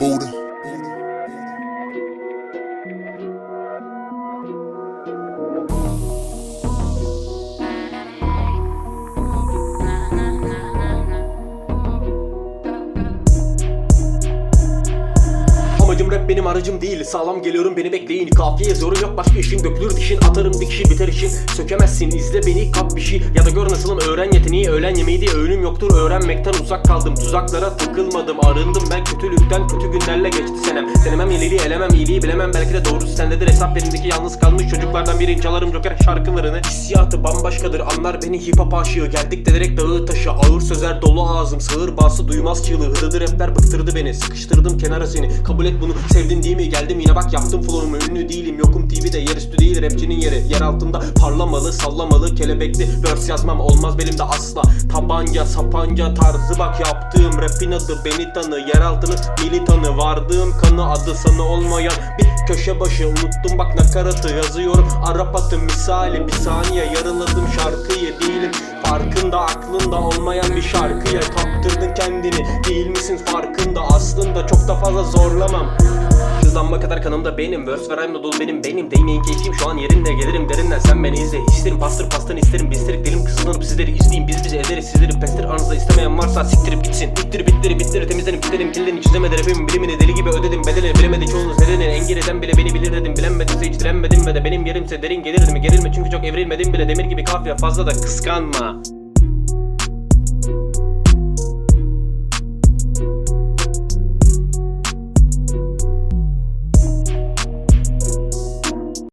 Buddha. Amacım rap benim aracım değil Sağlam geliyorum beni bekleyin. Kafiye yazıyorum yok başka işin Dökülür dişin atarım dikişi biter işin. Sökemezsin izle beni kap bir şey. Ya da gör nasılım öğren yeteneği Öğlen yemeği diye öğünüm yoktur. Öğrenmekten uzak kaldım Tuzaklara takılmadım. Arındım ben kötülükten Kötü günlerle geçti senem. Denemem iyiliği elemem iyiliği bilemem Belki de doğrusu sendedir. Hesap yerindeki yalnız kalmış çocuklardan biri. Çalarım joker şarkılarını. Hissiyatı bambaşkadır Anlar beni hip hop aşığı. Geldik de dağı taşı Ağır sözler dolu ağzım. Sığır bası duymaz çığlığı. Hırıdı rapler bıktırdı beni Sıkıştırdım kenara seni. Kabul et bunu sevdin değil mi? Geldim yine bak yaptım flow'umu Ünlü değilim yokum TV'de Yerüstü değil rapçinin yeri. Yer altında parlamalı sallamalı Kelebekli. Verse yazmam olmaz benim asla. Tabanca sapanca tarzı bak yaptığım Rapin adı beni tanı. Yer altını militanı Vardığım kanı adı sana olmayan Bir köşe başı. Unuttum bak nakaratı Yazıyorum. Arap atı misali Bir saniye yarıladım şarkıyı. Değilim Farkında aklında olmayan bir şarkıya Kaptırdın kendini. Değil misin? Farkında. Aslında çok da fazla zorlamam Hızlanma kadar kanımda benim. Verse ve rhyme'la dolu benim beynim Değmeyin keyfim şu an yerinde Gelirim derinden sen beni izle İsterim pastır pastan isterim Bistirik dilim kısıtlanıp sizleri izleyin Biz bizi ederiz sizleri pestir Aranızda istemeyen varsa siktirip gitsin. Bittir bitleri bitleri temizlerim Kitlerim killerim çizemedi rapimin bilimini Deli gibi ödedim. Bedeli Bilemedi çoğunuz nedeni Engel eden bile beni bilir dedim. Bilenmedimse hiç direnmedim ve de benim yerimse derin gelirdim Gerilme çünkü çok evrilmedim bile. Demir gibi kafiye fazla da kıskanma